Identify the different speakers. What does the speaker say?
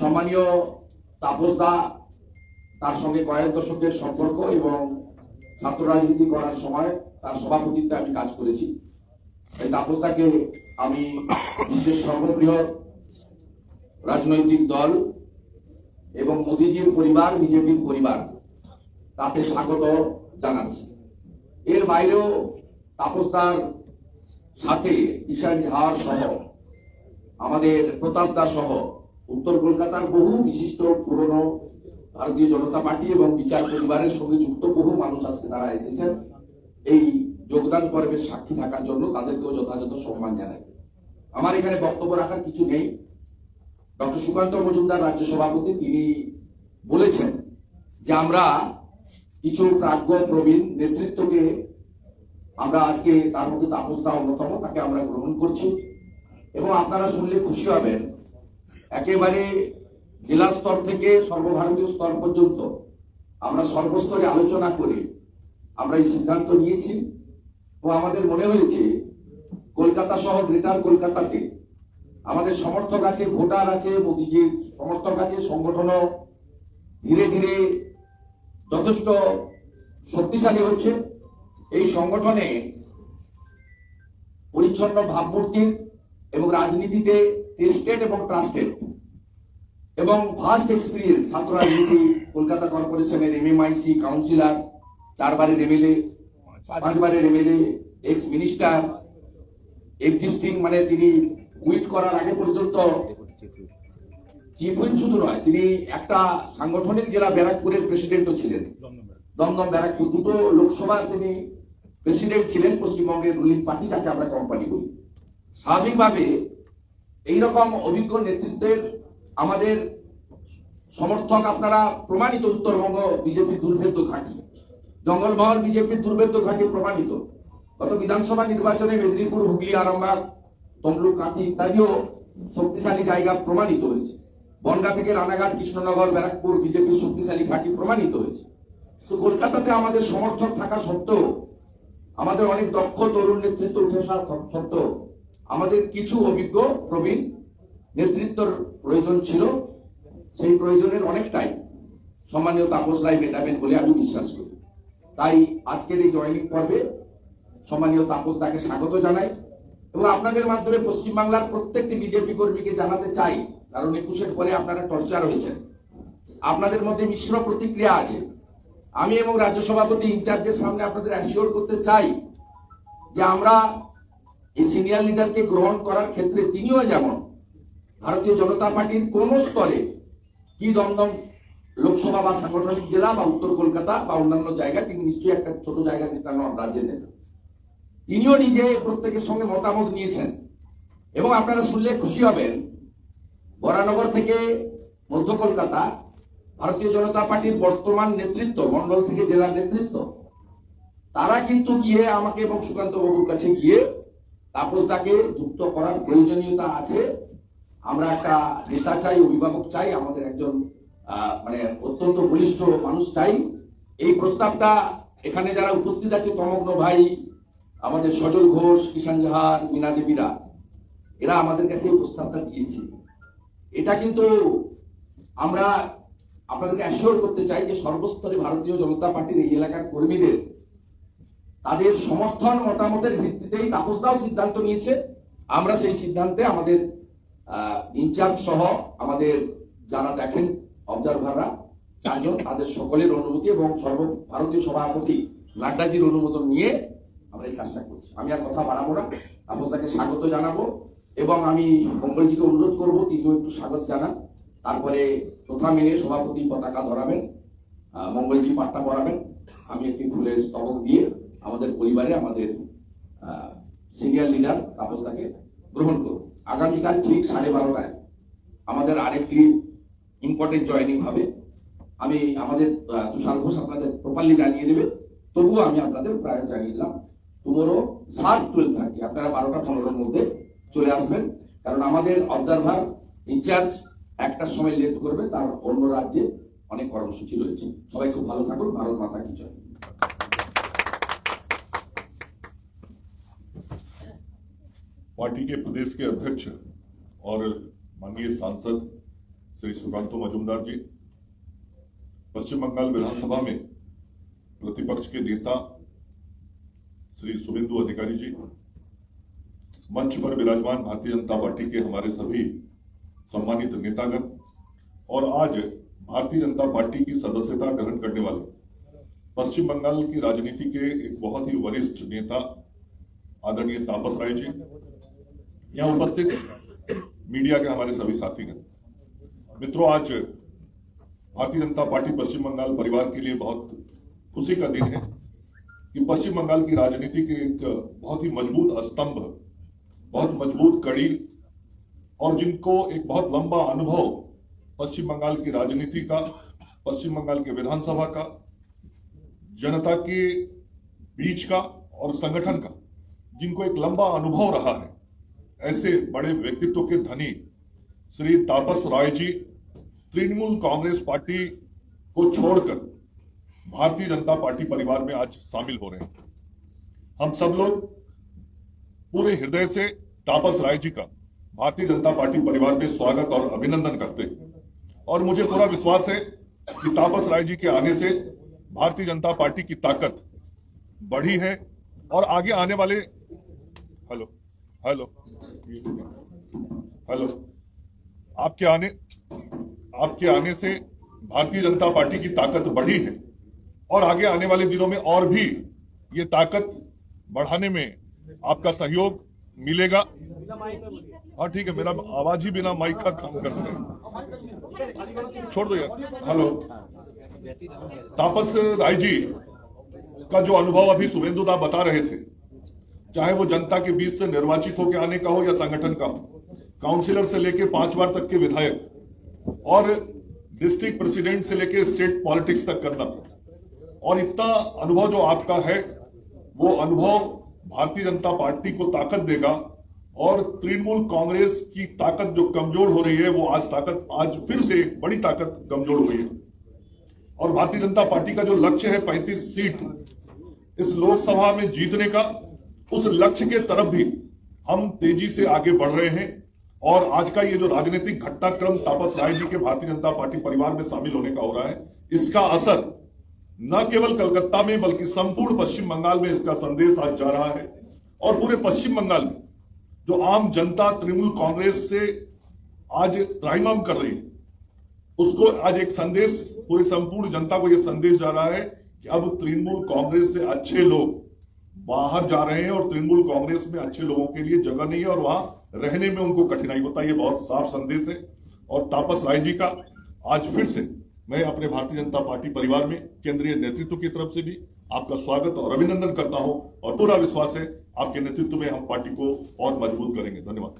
Speaker 1: সম্মানীয় তাপস দা তার সঙ্গে কয়েক দশকের সম্পর্ক এবং ছাত্র রাজনীতি করার সময় তার সভাপতিত্বে আমি কাজ করেছি। এই তাপস দাকে আমি বিশ্বের সর্ববৃহৎ রাজনৈতিক দল এবং মোদিজির পরিবার, বিজেপির পরিবার তাতে স্বাগত জানাচ্ছি। এর বাইরেও তাপসদার সাথে ঈশান ঝাড় সহ আমাদের প্রতাপ দা সহ উত্তর কলকাতার বহু বিশিষ্ট, পুরনো ভারতীয় জনতা পার্টি এবং বিচার পরিবারের সঙ্গে যুক্ত বহু মানুষ আজকে তারা এসেছেন। এই যোগদান পর্বের সাক্ষী থাকার জন্য তাদেরকেও যথাযথ সম্মান জানাই। আমার এখানে বক্তব্য রাখার কিছু নেই। ডক্টর সুকান্ত মজুমদার রাজ্য সভাপতি, তিনি বলেছেন যে আমরা কিছু প্রাজ্ঞ প্রবীণ নেতৃত্বকে আমরা আজকে তার মধ্যে তাপসদা অন্যতম, তাকে আমরা গ্রহণ করছি। এবং আপনারা শুনলে খুশি হবেন একেবারে জেলা স্তর থেকে সর্বভারতীয় স্তর পর্যন্ত আমরা সর্বস্তরে আলোচনা করে আমরা এই সিদ্ধান্ত নিয়েছি ও আমাদের মনে হয়েছে কলকাতা সহ গ্রেটার কলকাতাতে আমাদের সমর্থক আছে, ভোটার আছে, মোদীজির সমর্থক আছে, সংগঠনও ধীরে ধীরে যথেষ্ট শক্তিশালী হচ্ছে। এই সংগঠনে পরিচ্ছন্ন ভাবমূর্তির এবং রাজনীতিতে টেস্টেড এবং ট্রাস্টেড এবং ফার্স্ট এক্সপিরিয়েন্স ছাত্র রাজনীতি কলকাতা কর্পোরেশনের এমএমআইসি কাউন্সিলর চারবারের এমএলএ পাঁচবারের এমএলএ এক্স মিনিস্টার এক্সিস্টিং মানে তিনি উইট করার আগে পর্যন্ত চিফ হুইপ শুধু নয়, তিনি একটা সাংগঠনিক জেলা ব্যারাকপুরের প্রেসিডেন্টও ছিলেন। দমদম ব্যারাকপুর দুটো লোকসভার তিনি প্রেসিডেন্ট ছিলেন, পশ্চিমবঙ্গের রুলিং পার্টি যাকে আমরা কোম্পানি বলি। স্বাভাবিকভাবে এইরকম অভিজ্ঞ নেতৃত্বের আমাদের সমর্থক আপনারা প্রমাণিত উত্তরবঙ্গ বিজেপি দুর্ভেদ্য ঘাঁটি। জঙ্গলমহল বিজেপির দুর্ভেদ্য ঘাঁটি প্রমাণিত। গত বিধানসভা নির্বাচনে মেদিনীপুর, হুগলি, আরামবাগ, তমলুক, কাঁথি ইত্যাদিও শক্তিশালী জায়গা প্রমাণিত হয়েছে। বনগা থেকে রানাঘাট, কৃষ্ণনগর, ব্যারাকপুর বিজেপির শক্তিশালী ঘাঁটি প্রমাণিত হয়েছে। তো কলকাতাতে আমাদের সমর্থক থাকা সত্ত্বেও আমাদের অনেক দক্ষ তরুণ নেতৃত্ব উঠে আসা সত্ত্বেও আমাদের কিছু অভিজ্ঞ প্রবীণ নেতৃত্বর প্রয়োজন ছিল। সেই প্রয়োজনের অনেকটাই সম্মানীয় তাপস রায় মেটাবেন বলে আমি বিশ্বাস করি। তাই আজকের এই জয়নিং পর্বে সম্মানীয় তাপস তাকে স্বাগত জানাই এবং আপনাদের মাধ্যমে পশ্চিমবাংলার প্রত্যেকটি বিজেপি কর্মীকে জানাতে চাই, কারণ একুশের পরে আপনারা টর্চার হয়েছেন। আপনাদের মধ্যে মিশ্র প্রতিক্রিয়া আছে। আমি এবং রাজ্য সভাপতি ইনচার্জের সামনে আপনাদের অ্যাসিওর করতে চাই যে আমরা এই সিনিয়র লিডারকে গ্রহণ করার ক্ষেত্রে তিনিও যেমন ভারতীয় জনতা পার্টির কোন স্তরে কি দমদম লোকসভা বা সাংগঠনিক জেলা বা উত্তর কলকাতা বা অন্যান্য জায়গা তিনি নিশ্চয়ই একটা ছোট জায়গা নেতা নন, রাজ্যের নেতা। তিনিও নিজে প্রত্যেকের সঙ্গে মতামত নিয়েছেন। এবং আপনারা শুনলে খুশি হবেন, বরানগর থেকে মধ্য কলকাতা ভারতীয় জনতা পার্টির বর্তমান নেতৃত্ব মন্ডল থেকে জেলার নেতৃত্ব, তারা কিন্তু গিয়ে আমাকে এবং সুকান্ত বাবুর কাছে গিয়ে তাপসদাকে যুক্ত করার প্রয়োজনীয়তা আছে। আমরা একটা নেতা চাই, অভিভাবক চাই, আমাদের একজন মানে অত্যন্ত বলিষ্ঠ মানুষ চাই। এই প্রস্তাবটা এখানে যারা উপস্থিত আছে, তমগ্ন ভাই, আমাদের সজল ঘোষ কিষান জাহার মীনা দেবীরা, এরা আমাদের কাছে এই প্রস্তাবটা দিয়েছে। এটা কিন্তু আমরা আপনাদেরকে অ্যাসিওর করতে চাই যে সর্বস্তরে ভারতীয় জনতা পার্টির এই এলাকার কর্মীদের তাদের সমর্থন মতামতের ভিত্তিতেই তাপসদাও সিদ্ধান্ত নিয়েছে। আমরা সেই সিদ্ধান্তে আমাদের ইনচার্জ সহ আমাদের যারা দেখেন, অবজারভাররা, চারজন, তাদের সকলের অনুমতি এবং সর্ব ভারতীয় সভাপতি নাড্ডাজির অনুমোদন নিয়ে আমরা এই কাজটা করছি। আমি আর কথা বাড়াবো না। তাপসদাকে স্বাগত জানাব এবং আমি মঙ্গলজিকে অনুরোধ করব, তিনিও একটু স্বাগত জানান। তারপরে প্রথা মেনে সভাপতি পতাকা ধরাবেন মঙ্গলজি পাট্টা পরাবেন আমি একটি ফুলের স্তবক দিয়ে আমাদের পরিবারে আমাদের সিনিয়র লিডার তাপসদাকে গ্রহণ করব আগামীকাল ঠিক সাড়ে বারোটায় আমাদের আরেকটি ইম্পর্টেন্ট জয়েনিং হবে। আমি আমাদের তুষার ঘোষ আপনাদের প্রপারলি জানিয়ে দেবে। তবুও আমি আপনাদের প্রায় জানিয়ে দিলাম টুমোরো সাত টুয়েলভ থার্টি, আপনারা বারোটা পনেরোর মধ্যে চলে আসবেন। কারণ আমাদের অবজারভার ইনচার্জ একটার সময় লেট করবে, তার অন্য রাজ্যে অনেক কর্মসূচি রয়েছে। সবাই খুব ভালো থাকুন, ভারত মাতা কি জয়।
Speaker 2: पार्टी के प्रदेश के अध्यक्ष और माननीय सांसद श्री सुकांतो मजुमदार जी, पश्चिम बंगाल विधानसभा में प्रतिपक्ष के नेता श्री शुभेंदु अधिकारी जी, मंच पर विराजमान भारतीय जनता पार्टी के हमारे सभी सम्मानित नेतागण और आज भारतीय जनता पार्टी की सदस्यता ग्रहण करने वाले पश्चिम बंगाल की राजनीति के एक बहुत ही वरिष्ठ नेता आदरणीय तापस राय जी यहाँ उपस्थित मीडिया के हमारे सभी साथीगण। मित्रों, आज भारतीय जनता पार्टी पश्चिम बंगाल परिवार के लिए बहुत खुशी का दिन है कि पश्चिम बंगाल की राजनीति के एक बहुत ही मज़बूत स्तंभ, बहुत मज़बूत कड़ी और जिनको एक बहुत लंबा अनुभव पश्चिम बंगाल की राजनीति का, पश्चिम बंगाल के विधानसभा का, जनता के बीच का और संगठन का, जिनको एक लंबा अनुभव रहा है। ऐसे बड़े व्यक्तित्व के धनी श्री तापस राय जी, तृणमूल कांग्रेस पार्टी को छोड़कर भारतीय जनता पार्टी परिवार में आज शामिल हो रहे हैं। हम सब लोग पूरे हृदय से तापस राय जी का भारतीय जनता पार्टी परिवार में स्वागत और अभिनंदन करते हैं। और मुझे पूरा विश्वास है कि तापस राय जी के आने से भारतीय जनता पार्टी की ताकत बढ़ी है और आगे आने वाले हेलो हेलो। हेलो आपके आने आपके आने से भारतीय जनता पार्टी की ताकत बढ़ी है और आगे आने वाले दिनों में और भी ये ताकत बढ़ाने में आपका सहयोग मिलेगा। हाँ ठीक है, मेरा आवाज़ ही बिना माइक का काम कर रहे हैं। छोड़ दो यार। हेलो तापस राय जी का जो अनुभव अभी सुवेंदु दा बता रहे थे चाहे वो जनता के बीच से निर्वाचित होकर आने का हो या संगठन का हो काउंसिलर से लेकर पाँच बार तक के विधायक और डिस्ट्रिक्ट प्रेसिडेंट से लेकर स्टेट पॉलिटिक्स तक करना। और इतना अनुभव जो आपका है, वो अनुभव भारतीय जनता पार्टी को ताकत देगा और तृणमूल कांग्रेस की ताकत जो कमज़ोर हो रही है, वो आज ताकत, आज फिर से बड़ी ताकत कमज़ोर हुई है। और भारतीय जनता पार्टी का जो लक्ष्य है 35 सीट, इस लोकसभा में जीतने का उस लक्ष्य के तरफ़ भी हम तेज़ी से आगे बढ़ रहे हैं और आज का ये जो राजनीतिक घटनाक्रम तापस राय जी के भारतीय जनता पार्टी परिवार में शामिल होने का हो रहा है, इसका असर न केवल कलकत्ता में, बल्कि संपूर्ण पश्चिम बंगाल में इसका संदेश आज जा रहा है। और पूरे पश्चिम बंगाल में जो आम जनता तृणमूल कांग्रेस से आज त्राहिमाम कर रही है, उसको आज एक संदेश, पूरे संपूर्ण जनता को यह संदेश जा रहा है कि अब तृणमूल कांग्रेस से अच्छे लोग बाहर जा रहे हैं और तृणमूल कांग्रेस में अच्छे लोगों के लिए जगह नहीं है और वहाँ रहने में उनको कठिनाई होता है, ये बहुत साफ़ संदेश है। और तापस राय जी का आज फिर से मैं अपने भारतीय जनता पार्टी परिवार में, केंद्रीय नेतृत्व की तरफ़ से भी आपका स्वागत और अभिनंदन करता हूँ और पूरा विश्वास है आपके नेतृत्व में हम पार्टी को और मज़बूत करेंगे। धन्यवाद।